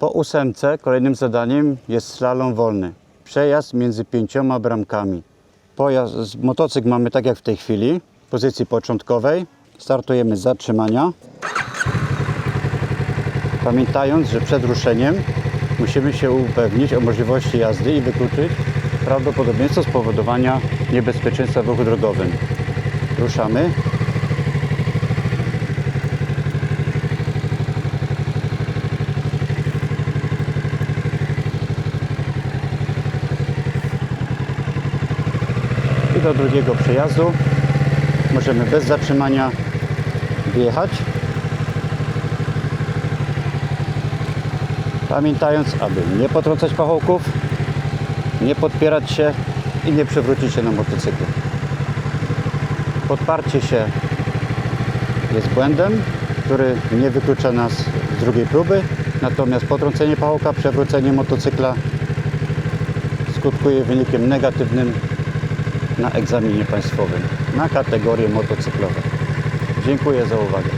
Po ósemce kolejnym zadaniem jest slalom wolny. Przejazd między pięcioma bramkami. Pojazd, motocykl mamy tak jak w tej chwili, w pozycji początkowej. Startujemy z zatrzymania. Pamiętając, że przed ruszeniem musimy się upewnić o możliwości jazdy i wykluczyć prawdopodobieństwo spowodowania niebezpieczeństwa w ruchu drogowym. Ruszamy. Do drugiego przejazdu możemy bez zatrzymania wjechać. Pamiętając, aby nie potrącać pachołków, nie podpierać się i nie przewrócić się na motocyklu. Podparcie się jest błędem, który nie wyklucza nas z drugiej próby, natomiast potrącenie pachołka, przewrócenie motocykla skutkuje wynikiem negatywnym na egzaminie państwowym na kategorie motocyklowe. Dziękuję za uwagę.